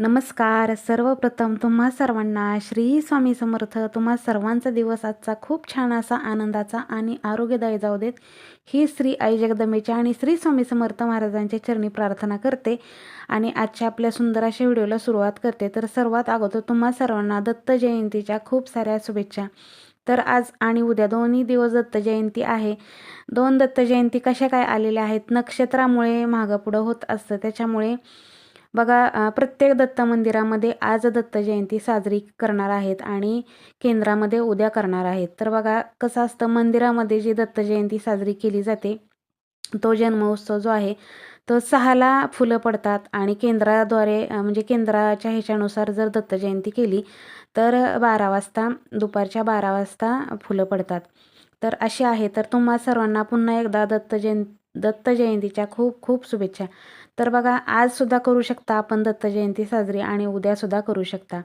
नमस्कार. सर्वप्रथम तुम्हा सर्वांना श्री स्वामी समर्थ तुम्हा सर्वांचा दिवस आजचा खूप छान असा आनंदाचा आणि आरोग्यदायी जाऊ देत. ही श्री आई जगदंबेच्या आणि श्री स्वामी समर्थ महाराजांच्या चरणी प्रार्थना करते आणि आजच्या आपल्या सुंदर अशा व्हिडिओला सुरुवात करते. तर सर्वात अगोदर तुम्हा सर्वांना दत्त जयंतीच्या खूप साऱ्या शुभेच्छा. तर आज आणि उद्या दोन्ही दिवस दत्त जयंती आहे. दोन दत्त जयंती कशा काय आलेल्या आहेत? नक्षत्रामुळे मागं पुढं होत असतं. त्याच्यामुळे बघा प्रत्येक दत्त मंदिरामध्ये आज दत्त जयंती साजरी करणार आहेत आणि केंद्रामध्ये उद्या करणार आहेत. तर बघा कसं असतं मंदिरामध्ये जी दत्त जयंती साजरी केली जाते तो जन्मोत्सव जो आहे तो सहाला फुलं पडतात आणि केंद्राद्वारे म्हणजे केंद्राच्या ह्याच्यानुसार जर दत्त जयंती केली तर बारा वाजता दुपारच्या बारा वाजता फुलं पडतात. तर अशी आहे. तर तुम्हा सर्वांना पुन्हा एकदा दत्त जयं दत्त जयंतीच्या खूप खूप शुभेच्छा. तर बघा आजसुद्धा करू शकता आपण दत्त जयंती साजरी आणि उद्यासुद्धा करू शकता.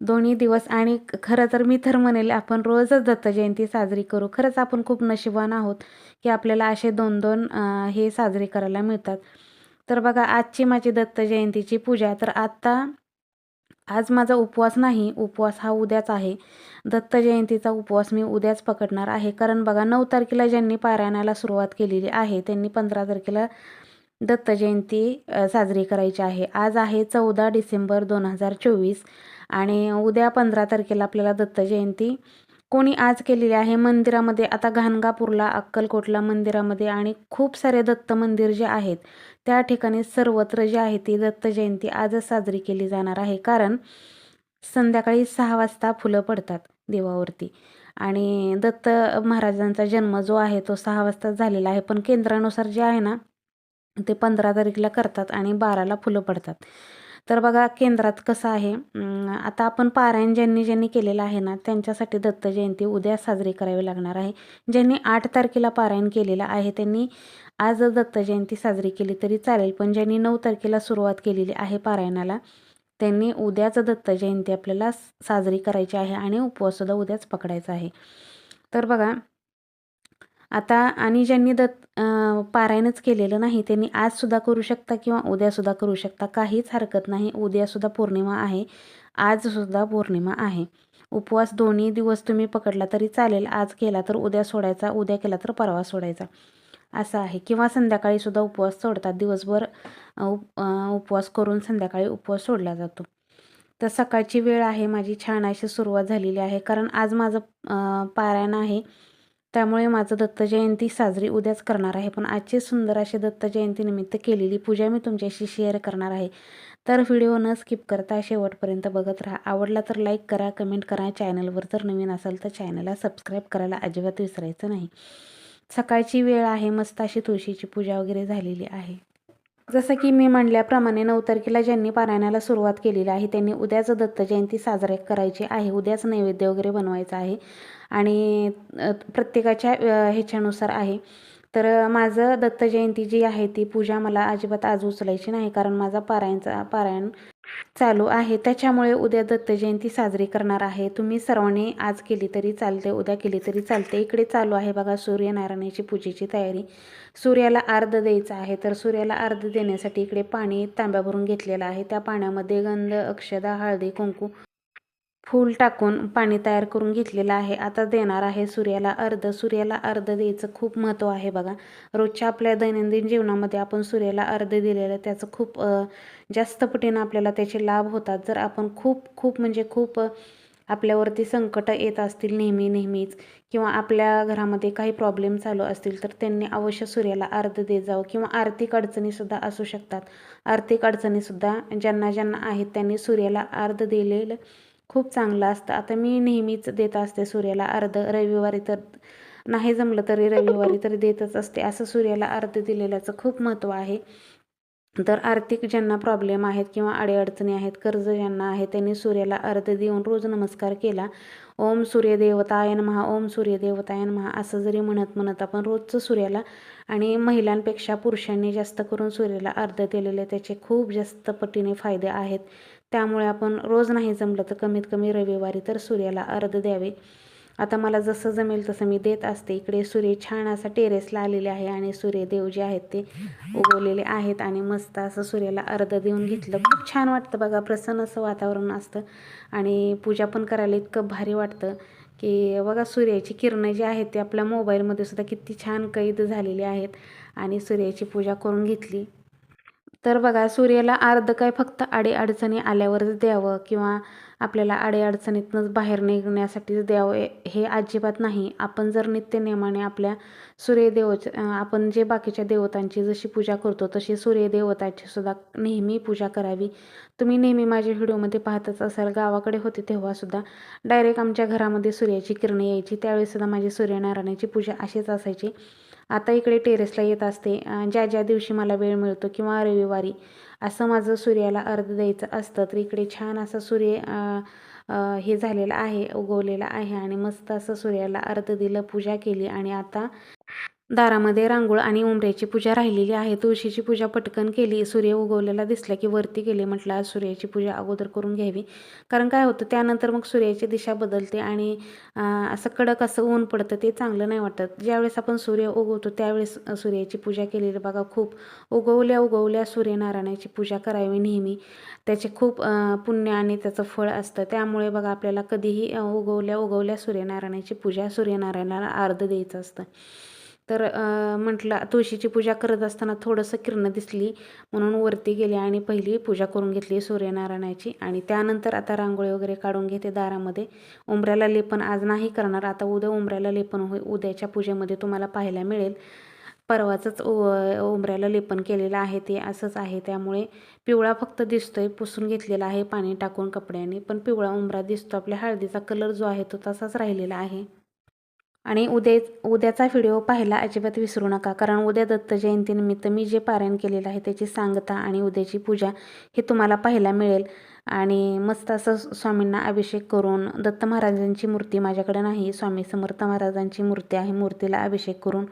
दोन्ही दिवस आणि खरं तर मी तर म्हणेल आपण रोजच दत्त जयंती साजरी करू. खरंच आपण खूप नशिबान आहोत की आपल्याला असे दोन दोन हे साजरे करायला मिळतात. तर बघा आजची माझी दत्त जयंतीची पूजा. तर आत्ता आज माझा उपवास नाही उपवास हा उद्याच आहे. दत्त जयंतीचा उपवास मी उद्याच पकडणार आहे. कारण बघा नऊ तारखेला ज्यांनी पारायणाला सुरुवात केलेली आहे त्यांनी पंधरा तारखेला दत्त जयंती साजरी करायची आहे. आज आहे चौदा डिसेंबर दोन हजार चोवीस आणि उद्या पंधरा तारखेला आपल्याला दत्त जयंती. कोणी आज केलेली आहे मंदिरामध्ये आता घाणगापूरला अक्कलकोटला मंदिरामध्ये आणि खूप सारे दत्त मंदिर जे आहेत त्या ठिकाणी सर्वत्र जे आहे ती दत्त जयंती आजच साजरी केली जाणार आहे. कारण संध्याकाळी सहा वाजता फुलं पडतात देवावरती आणि दत्त महाराजांचा जन्म जो आहे तो सहा वाजता झालेला आहे. पण केंद्रानुसार जे आहे ना ते पंधरा तारीखला करतात आणि बाराला फुलं पडतात. तर बघा केंद्रात कसं आहे आता आपण पारायण ज्यांनी ज्यांनी केलेलं आहे ना त्यांच्यासाठी दत्त जयंती उद्या साजरी करावी लागणार आहे. ज्यांनी आठ तारखेला पारायण केलेलं आहे त्यांनी आज दत्त जयंती साजरी केली तरी चालेल पण ज्यांनी नऊ तारखेला सुरुवात केलेली आहे पारायणाला त्यांनी उद्याच दत्त जयंती आपल्याला साजरी करायची आहे आणि उपवाससुद्धा उद्याच पकडायचा आहे. तर बघा आता आणि ज्यांनी दत्त पारायणच केलेलं नाही त्यांनी आजसुद्धा करू शकता किंवा उद्यासुद्धा करू शकता. काहीच हरकत नाही. उद्यासुद्धा पौर्णिमा आहे. आजसुद्धा पौर्णिमा आहे. उपवास दोन्ही दिवस तुम्ही पकडला तरी चालेल. आज केला तर उद्या सोडायचा उद्या केला तर परवा सोडायचा. असं आहे. किंवा संध्याकाळीसुद्धा उपवास सोडतात. दिवसभर उप उपवास करून संध्याकाळी उपवास सोडला जातो. तर सकाळची वेळ आहे. माझी छान अशी सुरुवात झालेली आहे. कारण आज माझं पारायण आहे. त्यामुळे माझं दत्त जयंती साजरी उद्याच करणार आहे. पण आजची सुंदर अशी दत्त जयंतीनिमित्त केलेली पूजा मी तुमच्याशी शेअर करणार आहे. तर व्हिडिओ न स्किप करता शेवटपर्यंत बघत राहा. आवडला तर लाईक करा कमेंट करा. चॅनलवर जर नवीन असाल तर चॅनलला सबस्क्राईब करायला अजिबात विसरायचं नाही. सकाळची वेळ आहे. मस्त अशी तुळशीची पूजा वगैरे झालेली आहे. जसं की मी म्हणल्याप्रमाणे नऊ तारखेला ज्यांनी पारायणाला सुरुवात केलेली आहे त्यांनी उद्याच दत्त जयंती साजरी करायची आहे. उद्याच नैवेद्य वगैरे बनवायचं आहे. आणि प्रत्येकाच्या ह्याच्यानुसार आहे. तर माझं दत्त जयंती जी आहे ती पूजा मला अजिबात आज उचलायची नाही कारण माझा पारायणचा पारायण चालू आहे. त्याच्यामुळे उद्या दत्त जयंती साजरी करणार आहे. तुम्ही सर्वांनी आज केली तरी चालते उद्या केली तरी चालते. इकडे चालू आहे बघा सूर्यनारायणाची पूजेची तयारी. सूर्याला अर्ध द्यायचं आहे तर सूर्याला अर्ध देण्यासाठी इकडे पाणी तांब्या भरून घेतलेलं आहे. त्या पाण्यामध्ये गंध अक्षदा हळदी कुंकू फूल टाकून पाणी तयार करून घेतलेलं आहे. आता देणार आहे सूर्याला अर्ध. सूर्याला अर्ध द्यायचं खूप महत्त्व आहे बघा. रोजच्या आपल्या दैनंदिन जीवनामध्ये आपण सूर्याला अर्ध दिलेलं त्याचं खूप जास्त पटीनं आपल्याला त्याचे लाभ होतात. जर आपण खूप खूप म्हणजे खूप आपल्यावरती संकट येत असतील नेहमी नेहमीच किंवा आपल्या घरामध्ये काही प्रॉब्लेम चालू असतील तर त्यांनी अवश्य सूर्याला अर्ध देत जावं किंवा आर्थिक अडचणीसुद्धा असू शकतात. आर्थिक अडचणीसुद्धा ज्यांना ज्यांना आहेत त्यांनी सूर्याला अर्ध दिलेलं खूप चांगलं असतं. आता मी नेहमीच देत असते सूर्याला अर्ध रविवारी तर नाही जमलं तरी रविवारी तरी देतच असते. असं सूर्याला अर्ध दिलेल्याचं खूप महत्त्व आहे. तर आर्थिक ज्यांना प्रॉब्लेम आहेत किंवा अडीअडचणी आहेत कर्ज ज्यांना आहे त्यांनी सूर्याला अर्ध देऊन रोज नमस्कार केला. ओम सूर्यदेवतायन महा ओम सूर्यदेवतायन महा असं जरी म्हणत म्हणत आपण रोजचं सूर्याला आणि महिलांपेक्षा पुरुषांनी जास्त करून सूर्याला अर्ध दिलेले त्याचे खूप जास्त पटीने फायदे आहेत. त्यामुळे आपण रोज नाही जमलं तर कमीत कमी रविवारी तर सूर्याला अर्ध द्यावे. आता मला जसं जमेल तसं मी देत असते. इकडे सूर्य छान असा टेरेसला आलेले आहे आणि सूर्यदेव जे आहेत ते उगवलेले आहेत आणि मस्त असं सूर्याला अर्ध देऊन घेतलं. खूप छान वाटतं बघा. प्रसन्न असं वातावरण असतं आणि पूजा पण करायला इतकं भारी वाटतं की बघा सूर्याची किरणं जी आहेत ते आपल्या मोबाईलमध्ये सुद्धा किती छान कैद झालेली आहेत आणि सूर्याची पूजा करून घेतली. तर बघा सूर्याला अर्ध काय फक्त अडीअडचणी आल्यावरच द्यावं किंवा आपल्याला अडीअडचणीतनंच बाहेर निघण्यासाठीच द्यावं हे अजिबात नाही. आपण जर नित्यनियमाने आपल्या सूर्यदेवच आपण जे बाकीच्या देवतांची जशी पूजा करतो तशी सूर्यदेवताची सुद्धा नेहमी पूजा करावी. तुम्ही नेहमी माझ्या व्हिडिओमध्ये पाहतच असाल गावाकडे होते तेव्हासुद्धा डायरेक्ट आमच्या घरामध्ये सूर्याची किरणं यायची. त्यावेळेसुद्धा माझी सूर्यनारायणाची पूजा अशीच असायची. आता इकडे टेरेसला येत असते. ज्या ज्या दिवशी मला वेळ मिळतो किंवा रविवारी असं माझं सूर्याला अर्ध द्यायचं असतं तर इकडे छान असं सूर्य हे झालेलं आहे उगवलेलं आहे आणि मस्त असं सूर्याला अर्ध दिलं पूजा केली आणि आता दारामध्ये रांगोळ आणि उंबऱ्याची पूजा राहिलेली आहे. तुळशीची पूजा पटकन केली. सूर्य उगवलेला दिसला की वरती गेले. म्हटलं आज सूर्याची पूजा अगोदर करून घ्यावी. कारण काय होतं त्यानंतर मग सूर्याची दिशा बदलते आणि असं कडक असं ऊन पडतं ते चांगलं नाही वाटत. ज्यावेळेस आपण सूर्य उगवतो त्यावेळेस सूर्याची पूजा केलेली बघा खूप उगवल्या उगवल्या सूर्यनारायणाची पूजा करावी नेहमी. त्याचे खूप पुण्य आणि त्याचं फळ असतं. त्यामुळे बघा आपल्याला कधीही उगवल्या उगवल्या सूर्यनारायणाची पूजा सूर्यनारायणाला अर्ध द्यायचं असतं. तर म्हटलं तुळशीची पूजा करत असताना थोडंसं किरणं दिसली म्हणून वरती गेले आणि पहिली पूजा करून घेतली सूर्यनारायणाची. आणि त्यानंतर आता रांगोळी वगैरे काढून घेते दारामध्ये. उंबऱ्याला लेपन आज नाही करणार. आता उद्या उंबऱ्याला लेपन होईल. उद्याच्या पूजेमध्ये तुम्हाला पाहायला मिळेल. परवाचंच उंबऱ्याला लेपन केलेलं आहे ते असंच आहे. त्यामुळे पिवळा फक्त दिसतोय पुसून घेतलेला आहे पाणी टाकून कपड्याने. पण पिवळा उंबरा दिसतो. आपल्या हळदीचा कलर जो आहे तो तसाच राहिलेला आहे. आणि उद्या उद्याचा व्हिडिओ पाहायला अजिबात विसरू नका. कारण उद्या दत्त जयंतीनिमित्त मी जे पारायण केलेलं आहे त्याची सांगता आणि उद्याची पूजा हे तुम्हाला पाहायला मिळेल. आणि मस्त असं स्वामींना अभिषेक करून दत्त महाराजांची मूर्ती माझ्याकडे नाही. स्वामी समर्थ महाराजांची मूर्ती आहे. मूर्तीला अभिषेक करून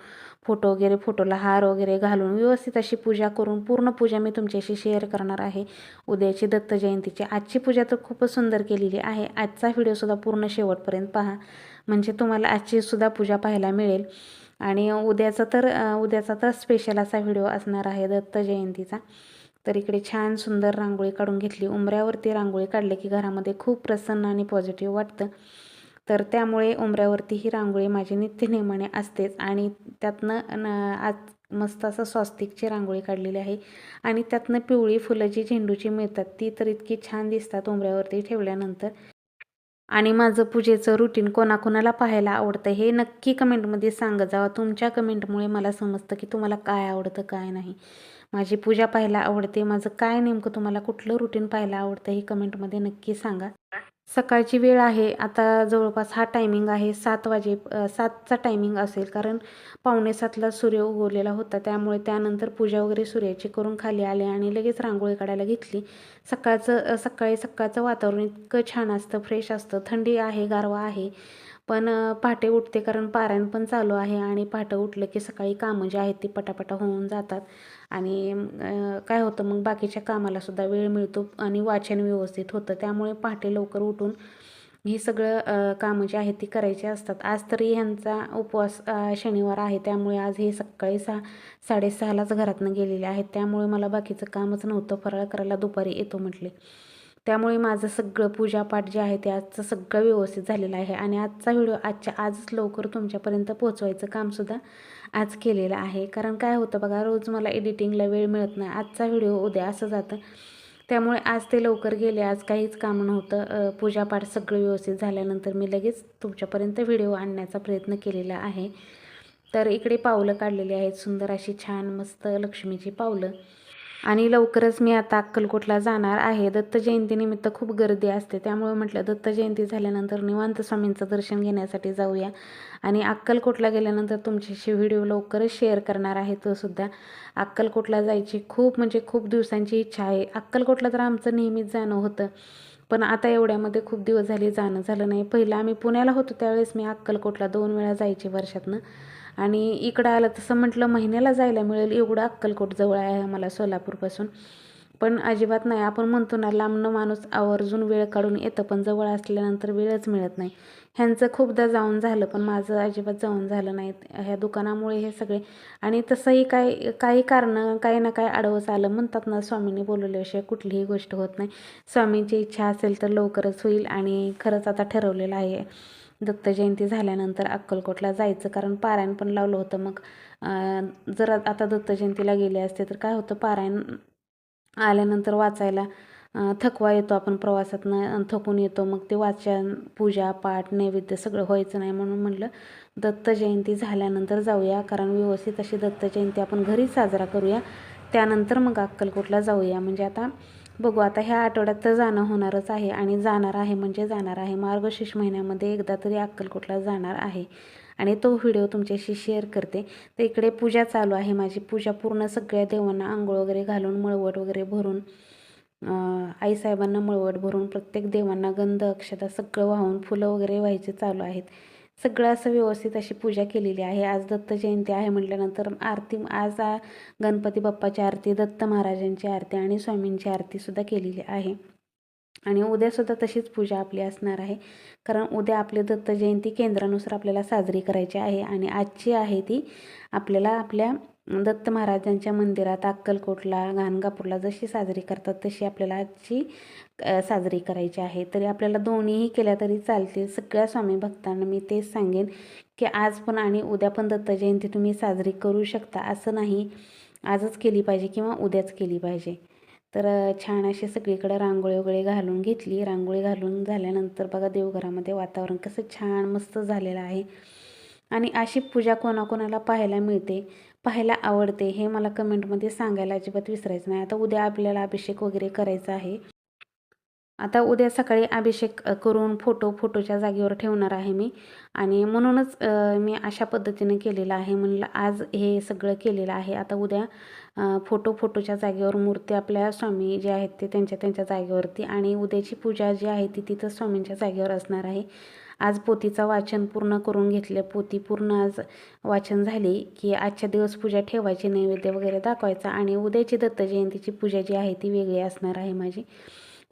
फोटो वगैरे फोटोला हार वगैरे घालून व्यवस्थित अशी पूजा करून पूर्ण पूजा मी तुमच्याशी शेअर करणार आहे. उद्याची दत्त जयंतीची आजची पूजा तर खूपच सुंदर केलेली आहे. आजचा व्हिडिओसुद्धा पूर्ण शेवटपर्यंत पहा. म्हणजे तुम्हाला आजची सुद्धा पूजा पाहायला मिळेल. आणि उद्याचा तर उद्याचा तर स्पेशल असा व्हिडिओ असणार आहे दत्त जयंतीचा. तर इकडे छान सुंदर रांगोळी काढून घेतली. उंबऱ्यावरती रांगोळी काढले की घरामध्ये खूप प्रसन्न आणि पॉझिटिव्ह वाटतं. तर त्यामुळे उंबऱ्यावरती ही रांगोळी माझी नित्यनेमाने असतेच आणि त्यातनं आज मस्त असं स्वस्तिकची रांगोळी काढलेली आहे. आणि त्यातनं पिवळी फुलं जी झेंडूची मिळतात ती तर इतकी छान दिसतात उंबऱ्यावरती ठेवल्यानंतर. आणि माझं पूजेचं रुटीन कोणाकोणाला पाहायला आवडतं हे नक्की कमेंटमध्ये सांगत जावा. तुमच्या कमेंटमुळे मला समजतं की तुम्हाला काय आवडतं काय नाही. माझी पूजा पाहायला आवडते. माझं काय नेमकं तुम्हाला कुठलं रुटीन पाहायला आवडतं हे कमेंटमध्ये नक्की सांगा. सकाळची वेळ आहे. आता जवळपास हा टायमिंग आहे. सात वाजे सातचा टायमिंग असेल. कारण पावणे सातला सूर्य उगवलेला होता. त्यामुळे त्यानंतर पूजा वगैरे सूर्याची करून खाली आले आणि लगेच रांगोळी काढायला घेतली. सकाळचं सकाळी सकाळचं वातावरण इतकं छान असतं फ्रेश असतं. थंडी आहे गारवा आहे. पण पहाटे उठते कारण पारायण पण चालू आहे आणि पहाटे उठलं की सकाळी कामं जी आहेत ती पटापटा होऊन जातात. आणि काय होतं मग बाकीच्या कामालासुद्धा वेळ मिळतो आणि वाचन व्यवस्थित होतं. त्यामुळे पहाटे लवकर उठून ही सगळं कामं जी आहेत ती करायची असतात. आज तरी ह्यांचा उपवास शनिवार आहे. त्यामुळे आज हे सकाळी सहा साडेसहालाच घरातनं गेलेले आहेत. त्यामुळे मला बाकीचं कामच नव्हतं. फराळ करायला दुपारी येतो म्हटले. त्यामुळे माझं सगळं पूजापाठ जे आहे ते आजचं सगळं व्यवस्थित झालेलं आहे. आणि आजचा व्हिडिओ आजच्या आजच लवकर तुमच्यापर्यंत पोचवायचं कामसुद्धा आज केलेलं आहे. कारण काय होतं बघा रोज मला एडिटिंगला वेळ मिळत नाही. आजचा व्हिडिओ उद्या असं जातं. त्यामुळे आज ते लवकर गेले आज काहीच काम नव्हतं. पूजापाठ सगळं व्यवस्थित झाल्यानंतर मी लगेच तुमच्यापर्यंत व्हिडिओ आणण्याचा प्रयत्न केलेला आहे. तर इकडे पावलं काढलेली आहेत. सुंदर अशी छान मस्त लक्ष्मीची पावलं. आणि लवकरच मी आता अक्कलकोटला जाणार आहे. दत्त जयंतीनिमित्त खूप गर्दी असते. त्यामुळे म्हटलं दत्त जयंती झाल्यानंतर निवांत स्वामींचं दर्शन घेण्यासाठी जाऊया. आणि अक्कलकोटला गेल्यानंतर तुमच्याशी व्हिडिओ लवकरच शेअर करणार आहे तो सुद्धा. अक्कलकोटला जायची खूप म्हणजे खूप दिवसांची इच्छा आहे. अक्कलकोटला तर आमचं नेहमीच जाणं होतं. पण आता एवढ्यामध्ये खूप दिवस झाले जाणं झालं नाही. पहिलं आम्ही पुण्याला होतो त्यावेळेस मी अक्कलकोटला दोन वेळा जायची वर्षातनं. आणि इकडं आलं तसं म्हटलं महिन्याला जायला मिळेल एवढं अक्कलकोट जवळ आहे आम्हाला सोलापूरपासून. पण अजिबात नाही. आपण म्हणतो ना लांबनं माणूस आवर्जून वेळ काढून येतं पण जवळ असल्यानंतर वेळच मिळत नाही. ह्यांचं खूपदा जाऊन झालं पण माझं अजिबात जाऊन झालं नाही. ह्या दुकानामुळे हे सगळे आणि तसंही काय काही कारणं काही ना काही आडवंच आलं. म्हणतात ना स्वामींनी बोलवल्याशिवाय कुठलीही गोष्ट होत नाही. स्वामींची इच्छा असेल तर लवकरच होईल आणि खरंच आता ठरवलेलं आहे. दत्त जयंती झाल्यानंतर अक्कलकोटला जायचं कारण पारायण पण लावलं होतं. मग जर आता दत्तजयंतीला गेले असते तर काय होतं? पारायण आल्यानंतर वाचायला थकवा येतो आपण प्रवासातनं थकून येतो. मग ते वाचन पूजा पाठ नैवेद्य सगळं व्हायचं नाही म्हणून म्हटलं दत्त जयंती झाल्यानंतर जाऊया कारण व्यवस्थित अशी दत्त जयंती आपण घरीच साजरा करूया. त्यानंतर मग अक्कलकोटला जाऊया. म्हणजे आता बघू आता ह्या आठवड्यात तर जाणं होणारच आहे आणि जाणार आहे म्हणजे जाणार आहे. मार्गशीर्ष महिन्यामध्ये एकदा तरी अक्कलकोटला जाणार आहे आणि तो व्हिडिओ तुमच्याशी शेअर करते. तर इकडे पूजा चालू आहे माझी. पूजा पूर्ण सगळ्या देवांना आंघोळ वगैरे घालून मळवट वगैरे भरून आईसाहेबांना मळवट भरून प्रत्येक देवांना गंध अक्षता सगळं वाहून फुलं वगैरे व्हायचे चालू आहेत. सगळं असं व्यवस्थित अशी पूजा केलेली आहे. आज दत्त जयंती आहे म्हटल्यानंतर आरती आज गणपती बाप्पाची आरती दत्त महाराजांची आरती आणि स्वामींची आरतीसुद्धा केलेली आहे. आणि उद्यासुद्धा तशीच पूजा आपली असणार आहे. कारण उद्या आपली दत्त जयंती केंद्रानुसार आपल्याला साजरी करायची आहे आणि आजची आहे ती आपल्याला आपल्या दत्त महाराजांच्या मंदिरात अक्कलकोटला गाणगापूरला जशी साजरी करतात तशी आपल्याला आजची साजरी करायची आहे. तरी आपल्याला दोन्हीही केल्या तरी चालतील. सगळ्या स्वामी भक्तांना मी तेच सांगेन की आज पण आणि उद्या पण दत्त जयंती तुम्ही साजरी करू शकता. असं नाही. आजच केली पाहिजे किंवा उद्याच केली पाहिजे. तर छान अशी सगळीकडे रांगोळी वगैरे घालून घेतली. रांगोळी घालून झाल्यानंतर बघा देवघरामध्ये वातावरण कसं छान मस्त झालेलं आहे. आणि अशी पूजा कोणाकोणाला पाहायला मिळते. पाहायला आवडते हे मला कमेंटमध्ये सांगायला अजिबात विसरायचं नाही. आता उद्या आपल्याला अभिषेक वगैरे करायचा आहे. आता उद्या सकाळी अभिषेक करून फोटो फोटोच्या जागेवर ठेवणार आहे मी. आणि म्हणूनच मी अशा पद्धतीने केलेलं आहे म्हणलं आज हे सगळं केलेलं आहे. आता उद्या फोटो फोटोच्या जागेवर मूर्ती आपल्या स्वामी जे आहेत ते त्यांच्या त्यांच्या जागेवरती आणि उद्याची पूजा जी आहे ती तिथं स्वामींच्या जागेवर असणार आहे. आज पोथीचं वाचन पूर्ण करून घेतलं. पोथी पूर्ण आज वाचन झाली की आजच्या दिवस पूजा ठेवायची नैवेद्य वगैरे दाखवायचा आणि उद्याची दत्त जयंतीची पूजा जी आहे ती वेगळी असणार आहे माझी.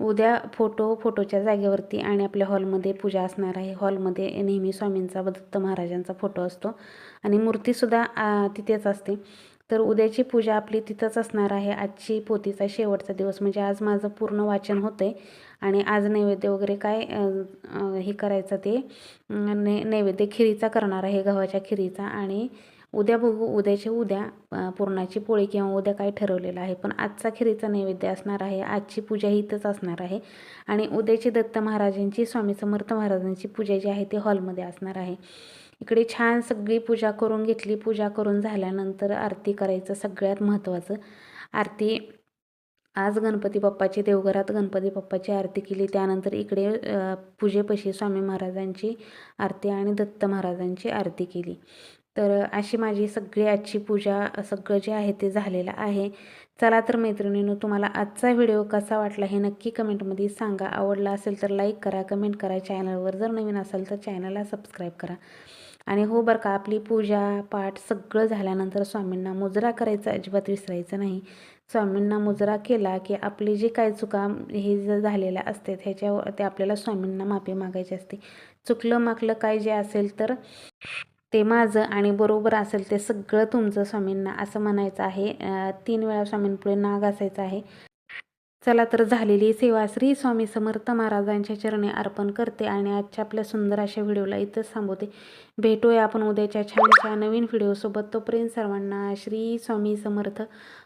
उद्या फोटो फोटोच्या जागेवरती आणि आपल्या हॉलमध्ये पूजा असणार आहे. हॉलमध्ये नेहमी स्वामींचा व दत्त महाराजांचा फोटो असतो आणि मूर्तीसुद्धा तिथेच असते. तर उद्याची पूजा आपली तिथंच असणार आहे. आजची पोतीचा शेवटचा दिवस म्हणजे आज माझं पूर्ण वाचन होतं आहे आणि आज नैवेद्य वगैरे काय हे करायचं ते नै नैवेद्य खिरीचा करणार आहे गव्हाच्या खिरीचा आणि उद्या बघू उद्याच्या उद्या पुरणाची पोळी किंवा उद्या काय ठरवलेलं आहे. पण आजचा खिरीचा नैवेद्य असणार आहे आजची पूजा इथंच असणार आहे आणि उद्याची दत्त महाराजांची स्वामी समर्थ महाराजांची पूजा जी आहे ती हॉलमध्ये असणार आहे. इकडे छान सगळी पूजा करून घेतली. पूजा करून झाल्यानंतर आरती करायचं सगळ्यात महत्त्वाचं. आरती आज गणपती बाप्पाची देवघरात गणपती बाप्पाची आरती केली. त्यानंतर इकडे पूजेपशी पूजेपाशी स्वामी महाराजांची आरती आणि दत्त महाराजांची आरती केली. तर अशी माझी सगळी आजची पूजा सगळं जे आहे ते झालेलं आहे. चला तर मैत्रिणींनो तुम्हाला आजचा व्हिडिओ कसा वाटला हे नक्की कमेंटमध्ये सांगा. आवडला असेल तर लाईक करा कमेंट करा. चॅनलवर जर नवीन असाल तर चॅनलला सबस्क्राईब करा. आणि हो बरं का आपली पूजा पाठ सगळं झाल्यानंतर स्वामींना मुजरा करायचं अजिबात विसरायचं नाही. स्वामींना मुजरा केला की आपली जी काय चुका हे जर झालेल्या असते ह्याच्यावर ते आपल्याला स्वामींना माफी मागायची असते. चुकलं माकलं काय जे असेल तर ते माझं आणि बरोबर असेल ते सगळं तुमचं स्वामींना असं म्हणायचं आहे. तीन वेळा स्वामींपुढे नाग असायचं आहे. चला तर झालेली सेवा श्री स्वामी समर्थ महाराजांच्या चरणी अर्पण करते आणि आजच्या आपल्या सुंदर अशा व्हिडिओला इथंच थांबवते. भेटूया आपण उद्याच्या छानशा नवीन व्हिडिओसोबत. तोपर्यंत सर्वांना श्री स्वामी समर्थ